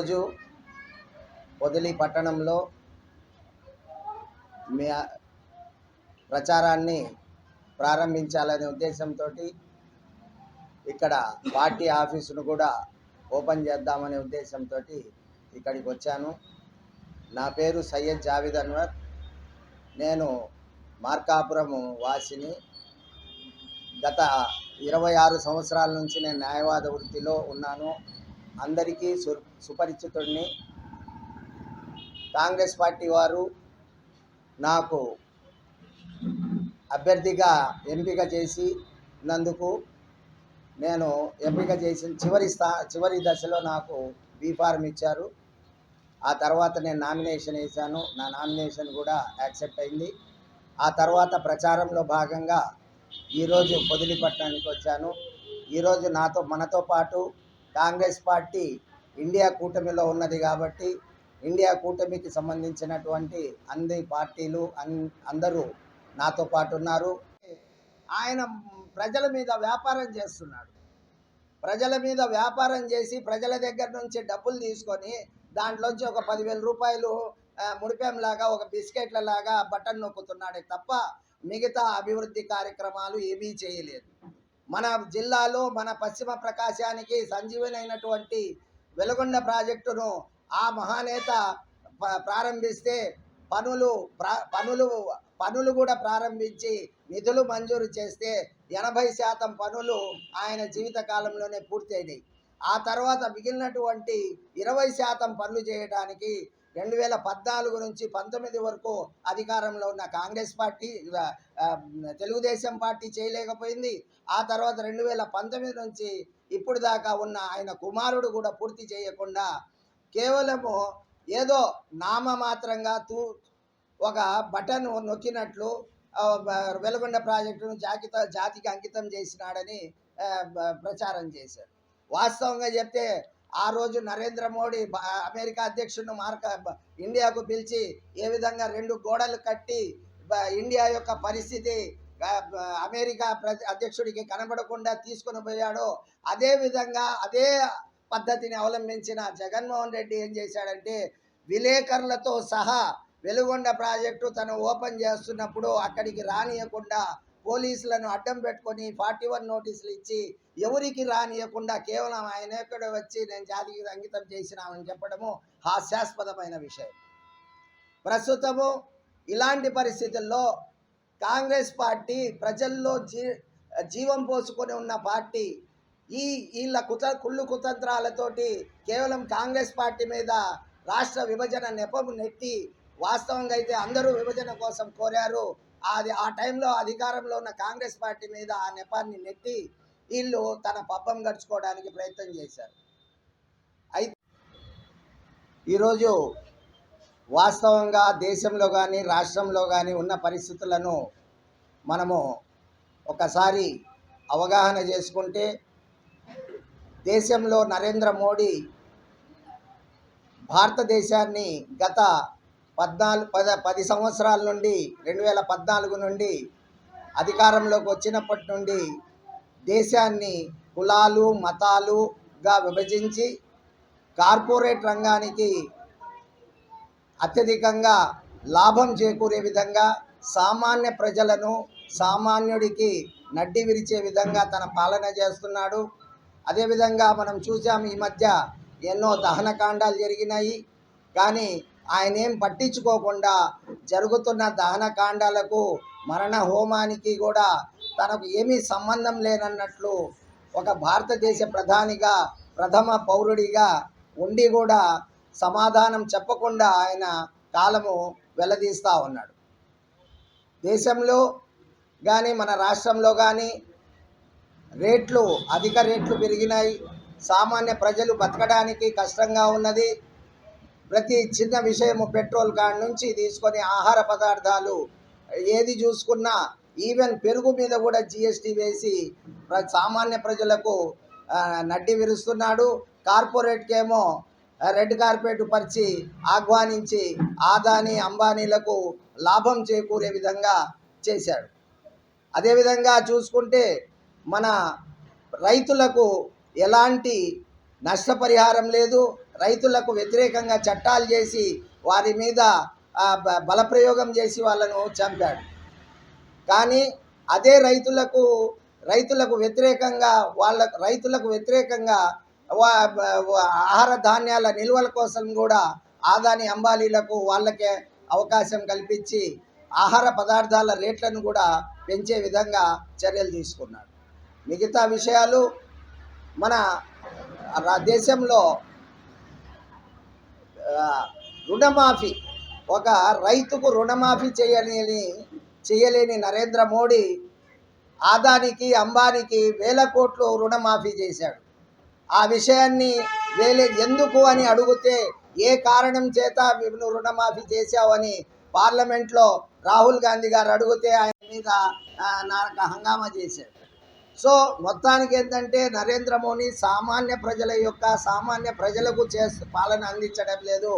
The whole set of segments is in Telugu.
ఈరోజు వదిలి పట్టణంలో మీ ప్రచారాన్ని ప్రారంభించాలనే ఉద్దేశంతో ఇక్కడ పార్టీ ఆఫీసును కూడా ఓపెన్ చేద్దామనే ఉద్దేశంతో ఇక్కడికి వచ్చాను. నా పేరు సయ్యద్ జావిద్ అన్వర్. నేను మార్కాపురం వాసిని. గత ఇరవై ఆరు సంవత్సరాల నుంచి నేను న్యాయవాద వృత్తిలో ఉన్నాను. అందరికీ సు సుపరిచితుడిని. కాంగ్రెస్ పార్టీ వారు నాకు అభ్యర్థిగా ఎంపిక చేసి నందుకు నేను ఎంపిక చేసిన చివరి స్థా చివరి దశలో నాకు బీ ఫార్మ్ ఇచ్చారు. ఆ తర్వాత నేను నామినేషన్ వేశాను. నా నామినేషన్ కూడా యాక్సెప్ట్ అయింది. ఆ తర్వాత ప్రచారంలో భాగంగా ఈరోజు పొదిలిపట్నానికి వచ్చాను. ఈరోజు నాతో మనతో పాటు కాంగ్రెస్ పార్టీ ఇండియా కూటమిలో ఉన్నది కాబట్టి ఇండియా కూటమికి సంబంధించినటువంటి అన్ని పార్టీలు అన్ అందరూ నాతో పాటు ఉన్నారు. ఆయన ప్రజల మీద వ్యాపారం చేస్తున్నాడు. ప్రజల మీద వ్యాపారం చేసి ప్రజల దగ్గర నుంచి డబ్బులు తీసుకొని దాంట్లోంచి ఒక పదివేల రూపాయలు ముడిపేంలాగా ఒక బిస్కెట్ల లాగా బటన్ నొక్కుతున్నాడే తప్ప మిగతా అభివృద్ధి కార్యక్రమాలు ఏమీ చేయలేదు. మన జిల్లాలో మన పశ్చిమ ప్రకాశానికి సంజీవని అయినటువంటి వెలుగొండ ప్రాజెక్టును ఆ మహానేత ప్రారంభిస్తే పనులు పనులు పనులు కూడా ప్రారంభించి నిధులు మంజూరు చేస్తే ఎనభై శాతం పనులు ఆయన జీవిత కాలంలోనే పూర్తయినాయి. ఆ తర్వాత మిగిలినటువంటి ఇరవై శాతం పనులు చేయడానికి రెండు వేల పద్నాలుగు నుంచి పంతొమ్మిది వరకు అధికారంలో ఉన్న కాంగ్రెస్ పార్టీ తెలుగుదేశం పార్టీ చేయలేకపోయింది. ఆ తర్వాత రెండు వేల పంతొమ్మిది నుంచి ఇప్పుడు దాకా ఉన్న ఆయన కుమారుడు కూడా పూర్తి చేయకుండా కేవలము ఏదో నామమాత్రంగా తూ ఒక బటన్ నొక్కినట్లు వెలుగొండ ప్రాజెక్టును జాకిత జాతికి అంకితం చేసినాడని ప్రచారం చేశారు. వాస్తవంగా చెప్తే ఆ రోజు నరేంద్ర మోడీ అమెరికా అధ్యక్షుడిని మార్క ఇండియాకు పిలిచి ఏ విధంగా రెండు గోడలు కట్టి ఇండియా యొక్క పరిస్థితి అమెరికా ప్ర- అధ్యక్షుడికి కనబడకుండా తీసుకొని పోయాడో అదే విధంగా అదే పద్ధతిని అవలంబించిన జగన్మోహన్ రెడ్డి ఏం చేశాడంటే విలేకరులతో సహా వెలుగొండ ప్రాజెక్టు తను ఓపెన్ చేస్తున్నప్పుడు అక్కడికి రానియకుండా పోలీసులను అడ్డం పెట్టుకొని ఫార్టీ వన్ నోటీసులు ఇచ్చి ఎవరికి రానియకుండా కేవలం ఆయన ఎక్కడ వచ్చి నేను జాతికి అంకితం చేసినామని చెప్పడము హాస్యాస్పదమైన విషయం. ప్రస్తుతము ఇలాంటి పరిస్థితుల్లో కాంగ్రెస్ పార్టీ ప్రజల్లో జీ జీవం పోసుకొని ఉన్న పార్టీ ఈ వీళ్ళ కుత కుళ్ళు కుతంత్రాలతోటి కేవలం కాంగ్రెస్ పార్టీ మీద రాష్ట్ర విభజన నెపం నెట్టి వాస్తవంగా అయితే అందరూ విభజన కోసం కోరారు. అది ఆ టైంలో అధికారంలో ఉన్న కాంగ్రెస్ పార్టీ మీద ఆ నెపాన్ని నెట్టి వీళ్ళు తన పబ్బం గడుచుకోవడానికి ప్రయత్నం చేశారు. అయితే ఈరోజు వాస్తవంగా దేశంలో కానీ రాష్ట్రంలో కానీ ఉన్న పరిస్థితులను మనము ఒకసారి అవగాహన చేసుకుంటే దేశంలో నరేంద్ర మోడీ భారతదేశాన్ని గత పద్నాలుగు పద పది సంవత్సరాల నుండి రెండు వేల పద్నాలుగు నుండి అధికారంలోకి వచ్చినప్పటి నుండి దేశాన్ని కులాలు మతాలుగా విభజించి కార్పొరేట్ రంగానికి అత్యధికంగా లాభం చేకూరే విధంగా సామాన్య ప్రజలను సామాన్యుడికి నడ్డి విరిచే విధంగా తన పాలన చేస్తున్నాడు. అదేవిధంగా మనం చూసాం ఈ మధ్య ఎన్నో దహనకాండాలు జరిగినాయి. కానీ ఆయన ఏం పట్టించుకోకుండా జరుగుతున్న దహనకాండాలకు మరణ హోమానికి కూడా తనకు ఏమీ సంబంధం లేనన్నట్లు ఒక భారతదేశ ప్రధానిగా ప్రథమ పౌరుడిగా ఉండి కూడా సమాధానం చెప్పకుండా ఆయన కాలము వెల్లదీస్తూ ఉన్నాడు. దేశంలో కానీ మన రాష్ట్రంలో కానీ రేట్లు అధిక రేట్లు పెరిగినాయి. సామాన్య ప్రజలు బతకడానికి కష్టంగా ఉన్నది. ప్రతి చిన్న విషయము పెట్రోల్ కాడ నుంచి తీసుకొని ఆహార పదార్థాలు ఏది చూసుకున్నా ఈవెన్ పెరుగు మీద కూడా జిఎస్టీ వేసి సామాన్య ప్రజలకు నడ్డి విరుస్తున్నాడు. కార్పొరేట్కేమో రెడ్ కార్పెట్ పరిచి ఆహ్వానించి ఆదాని అంబానీలకు లాభం చేకూరే విధంగా చేశాడు. అదేవిధంగా చూసుకుంటే మన రైతులకు ఎలాంటి నష్టపరిహారం లేదు. రైతులకు వ్యతిరేకంగా చట్టాలు చేసి వారి మీద బలప్రయోగం చేసి వాళ్ళను చంపాడు. కానీ అదే రైతులకు రైతులకు వ్యతిరేకంగా వాళ్ళ రైతులకు వ్యతిరేకంగా వా- ఆహార ధాన్యాల నిల్వల కోసం కూడా ఆదాని అంబాలీలకు వాళ్ళకే అవకాశం కల్పించి ఆహార పదార్థాల రేట్లను కూడా పెంచే విధంగా చర్యలు తీసుకున్నాడు. మిగతా విషయాలు మన రా- దేశంలో రుణమాఫీ. ఒక రైతుకు రుణమాఫీ చేయలేని చేయలేని నరేంద్ర మోడీ ఆదానికి అంబానికి వేల కోట్లు రుణమాఫీ చేశాడు. ఆ విషయాన్ని వేలే ఎందుకు అని అడిగితే ఏ కారణం చేత నువ్వు రుణమాఫీ చేశావని పార్లమెంట్లో రాహుల్ గాంధీ గారు అడిగితే ఆయన మీద నాకు హంగామా చేశాడు. సో మొత్తానికి ఏంటంటే నరేంద్ర మోడీ సామాన్య ప్రజల యొక్క సామాన్య ప్రజలకు చే పాలన అందించడం లేదు.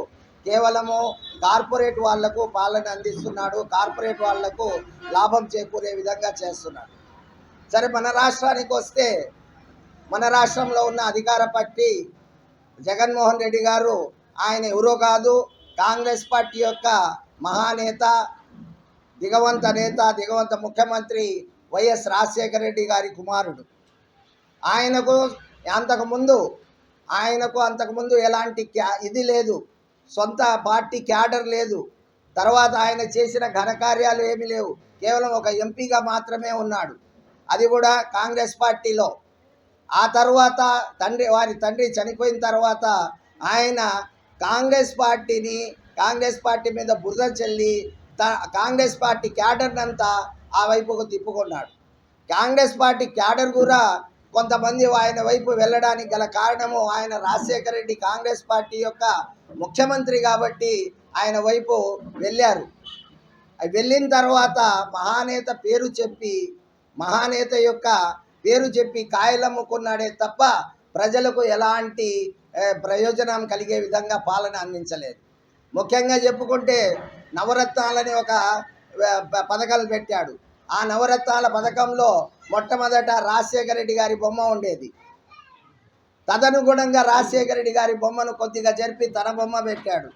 కేవలము కార్పొరేట్ వాళ్ళకు పాలన అందిస్తున్నాడు. కార్పొరేట్ వాళ్ళకు లాభం చేకూరే విధంగా చేస్తున్నాడు. సరే మన రాష్ట్రానికి వస్తే మన రాష్ట్రంలో ఉన్న అధికార పార్టీ జగన్మోహన్ రెడ్డి గారు ఆయన ఎవరో కాదు కాంగ్రెస్ పార్టీ యొక్క మహానేత దిగవంత నేత దిగవంత ముఖ్యమంత్రి వైఎస్ రాజశేఖర రెడ్డి గారి కుమారుడు. ఆయనకు అంతకుముందు ఆయనకు అంతకుముందు ఎలాంటి క్యా ఇది లేదు. సొంత పార్టీ క్యాడర్ లేదు. తర్వాత ఆయన చేసిన ఘనకార్యాలు ఏమీ లేవు. కేవలం ఒక ఎంపీగా మాత్రమే ఉన్నాడు. అది కూడా కాంగ్రెస్ పార్టీలో. ఆ తర్వాత తండ్రి వారి తండ్రి చనిపోయిన తర్వాత ఆయన కాంగ్రెస్ పార్టీని కాంగ్రెస్ పార్టీ మీద బురద చెల్లి త- కాంగ్రెస్ పార్టీ క్యాడర్నంతా ఆ వైపుకు తిప్పుకున్నాడు కాంగ్రెస్ పార్టీ క్యాడర్ కూడా కొంతమంది ఆయన వైపు వెళ్ళడానికి గల కారణము ఆయన రాజశేఖర రెడ్డి కాంగ్రెస్ పార్టీ యొక్క ముఖ్యమంత్రి కాబట్టి ఆయన వైపు వెళ్ళారు. వెళ్ళిన తర్వాత మహానేత పేరు చెప్పి మహానేత యొక్క పేరు చెప్పి కాయలమ్ముకున్నాడే తప్ప ప్రజలకు ఎలాంటి ప్రయోజనం కలిగే విధంగా పాలన అందించలేదు. ముఖ్యంగా చెప్పుకుంటే నవరత్నాలని ఒక పథకాలు పెట్టాడు. ఆ నవరత్నాల పథకంలో మొట్టమొదట రాజశేఖర రెడ్డి గారి బొమ్మ ఉండేది. తదనుగుణంగా రాజశేఖర రెడ్డి గారి బొమ్మను కొద్దిగా జరిపి తన బొమ్మ పెట్టాడు.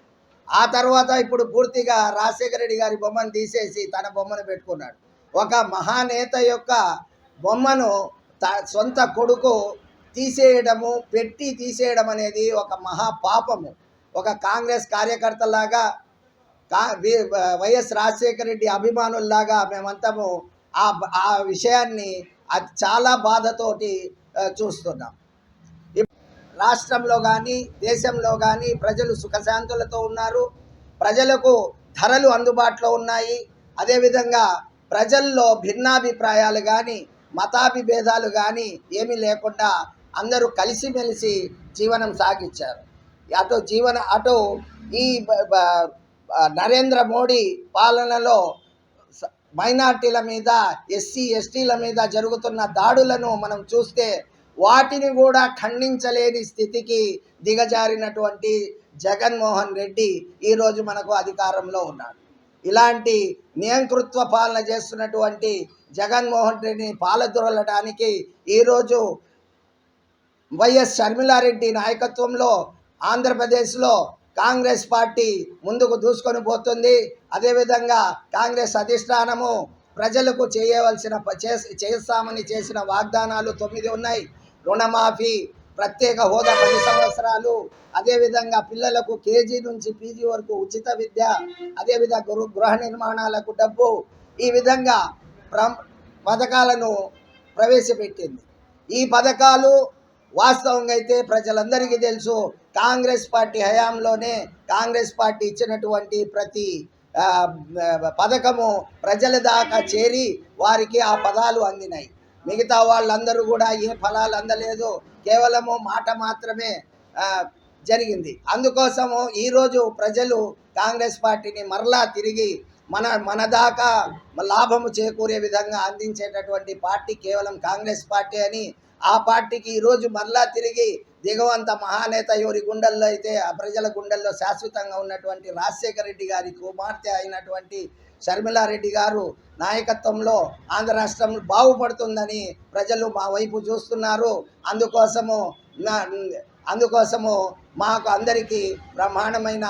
ఆ తర్వాత ఇప్పుడు పూర్తిగా రాజశేఖర రెడ్డి గారి బొమ్మను తీసేసి తన బొమ్మను పెట్టుకున్నాడు. ఒక మహానేత యొక్క బొమ్మను త సొంత కొడుకు తీసేయడము పెట్టి తీసేయడం అనేది ఒక మహా పాపము ఒక కాంగ్రెస్ కార్యకర్తలాగా కా వైఎస్ రాజశేఖర రెడ్డి అభిమానుల్లాగా మేమంతము ఆ ఆ విషయాన్ని అది చాలా బాధతోటి చూస్తున్నాం. రాష్ట్రంలో కానీ దేశంలో కానీ ప్రజలు సుఖశాంతులతో ఉన్నారు. ప్రజలకు ధరలు అందుబాటులో ఉన్నాయి. అదేవిధంగా ప్రజల్లో భిన్నాభిప్రాయాలు కానీ మతాభిభేదాలు కానీ ఏమీ లేకుండా అందరూ కలిసిమెలిసి జీవనం సాగించారు. అటు జీవన అటు ఈ నరేంద్ర మోడీ పాలనలో మైనార్టీల మీద ఎస్సీ ఎస్టీల మీద జరుగుతున్న దాడులను మనం చూస్తే వాటిని కూడా ఖండించలేని స్థితికి దిగజారినటువంటి జగన్మోహన్ రెడ్డి ఈరోజు మనకు అధికారంలో ఉన్నాడు. ఇలాంటి నియంతృత్వ పాలన చేస్తున్నటువంటి జగన్మోహన్ రెడ్డిని పాలదొరలడానికి ఈరోజు వైఎస్ షర్మిలారెడ్డి నాయకత్వంలో ఆంధ్రప్రదేశ్లో కాంగ్రెస్ పార్టీ ముందుకు దూసుకొని పోతుంది. అదేవిధంగా కాంగ్రెస్ అధిష్టానము ప్రజలకు చేయవలసిన చేస్తామని చేసిన వాగ్దానాలు తొమ్మిది ఉన్నాయి. రుణమాఫీ ప్రత్యేక హోదా పది సంవత్సరాలు అదేవిధంగా పిల్లలకు కేజీ నుంచి పీజీ వరకు ఉచిత విద్య అదేవిధంగా గృహ గృహ నిర్మాణాలకు డబ్బు ఈ విధంగా పథకాలను ప్రవేశపెట్టింది. ఈ పథకాలు వాస్తవంగా అయితే ప్రజలందరికీ తెలుసు. కాంగ్రెస్ పార్టీ హయాంలోనే కాంగ్రెస్ పార్టీ ఇచ్చినటువంటి ప్రతి పథకము ప్రజల దాకా చేరి వారికి ఆ పదాలు అందినాయి. మిగతా వాళ్ళందరూ కూడా ఏ ఫలాలు అందలేదు. కేవలము మాట మాత్రమే జరిగింది. అందుకోసము ఈరోజు ప్రజలు కాంగ్రెస్ పార్టీని మరలా తిరిగి మన మన దాకా లాభము చేకూరే విధంగా అందించేటటువంటి పార్టీ కేవలం కాంగ్రెస్ పార్టీ అని ఆ పార్టీకి ఈరోజు మరలా తిరిగి దిగవంత మహానేత ఎవరి గుండెల్లో అయితే ఆ ప్రజల గుండెల్లో శాశ్వతంగా ఉన్నటువంటి రాజశేఖర రెడ్డి గారి కుమార్తె అయినటువంటి షర్మిలారెడ్డి గారు నాయకత్వంలో ఆంధ్ర రాష్ట్రం బాగుపడుతుందని ప్రజలు మా వైపు చూస్తున్నారు. అందుకోసము నా అందుకోసము మాకు అందరికీ బ్రహ్మాండమైన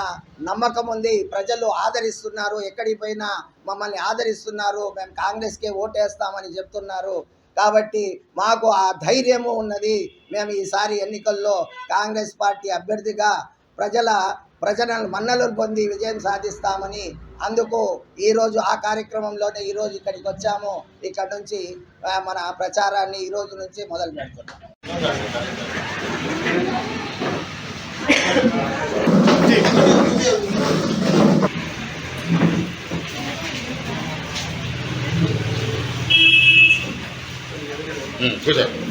నమ్మకం ఉంది. ప్రజలు ఆదరిస్తున్నారు. ఎక్కడికి పోయినా మమ్మల్ని ఆదరిస్తున్నారు. మేము కాంగ్రెస్కే ఓటేస్తామని చెప్తున్నారు. కాబట్టి మాకు ఆ ధైర్యము ఉన్నది. మేము ఈసారి ఎన్నికల్లో కాంగ్రెస్ పార్టీ అభ్యర్థిగా ప్రజల ప్రజల మన్నలు పొంది విజయం సాధిస్తామని అందుకు ఈరోజు ఆ కార్యక్రమంలోనే ఈరోజు ఇక్కడికి వచ్చాము. ఇక్కడ నుంచి మన ప్రచారాన్ని ఈ రోజు నుంచి మొదలు పెడుతున్నాం. বুঝলেন